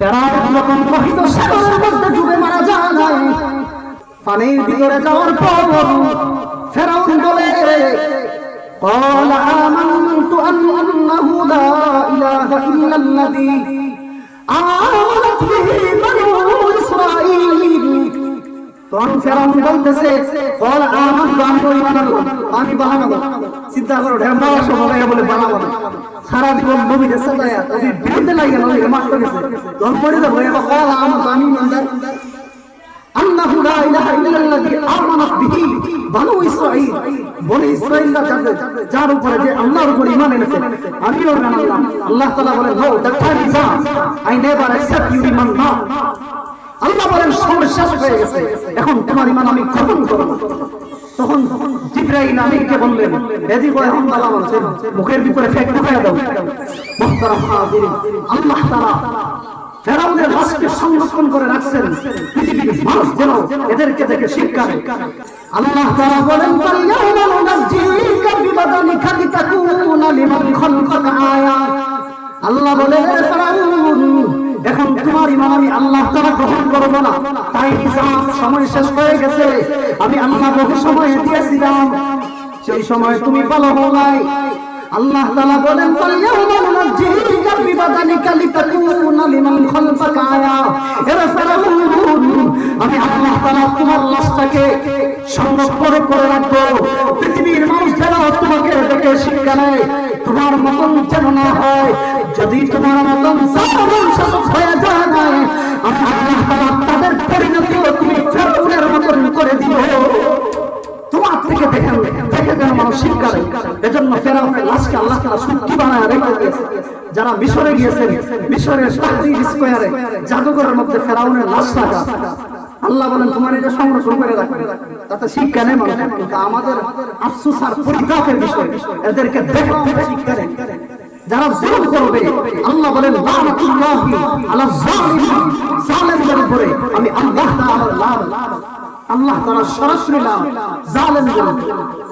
ফেরাউন যখন লোহিত সাগরের মধ্যে ডুবে মারা যায় পানির ভিতরে যাওয়ার পর ফেরাউন বলে قال آمنت أنه لا إله إلا الذي آمنت به بنو إسرائيل বলে যার উপরে যে আল্লাহর উপর ঈমান এনেছে। আমিও আল্লাহ নাও আল্লাহ বলেন, সময় শেষ হয়ে গেছে। এখন তোমার ইমান আমি তখন বললেন বালা বলছেন মুখের ভিতরে ফেক ঢুকায় দাও। মুহতারাম হাজিরিন আল্লাহ তাআলা ফেরাউনের লাশকে সংরক্ষণ করে রাখছেন। পৃথিবীর মানুষ যেন এদেরকে দেখে শিক্ষা আল্লাহ তাআলা বলেন ফালিয়াউমা আল্লাহ তারা গ্রহণ করব না। তাই সময় শেষ হয়ে গেছে। আমি আল্লাহ বহু সময় দিয়েছিলাম সেই সময় তুমি হও নাই। আল্লাহ তাআলা বলেন আমি আল্লাহ তোমার লাশটাকে সংরক্ষণ করে রাখব। পৃথিবীর মানুষ যেন তোমাকে দেখে শিক্ষা নেয়, তোমার মতন যেন না হয়। যদি তোমার তোমার থেকে যেন মানুষ শিক্ষা নেয় এজন্য ফেরাউনের লাশকে আল্লাহ তাআলা সুটকি বানায় রেখে দিয়েছে যারা মিশরে গিয়েছেন মিশরের তাহরির স্কয়ারে জাদুঘরের মধ্যে ফেরাউনের লাশ রাখা আল্লাহ বলেন তোমার এটা সংরক্ষণ করে রাখবে তাতে শিক্ষা নেই মানুষ কিন্তু আমাদের আফসোস আর পরিতাপের বিষয় এদেরকে দেখো শিক্ষা নেই যারা জুলুম করবে আল্লাহ বলেন লানাতুল্লাহি আলা জালেমদের উপরে আমি আল্লাহ তাআলার লান আল্লাহ তাআলা সরাসরি নাম জালেমদের উপরে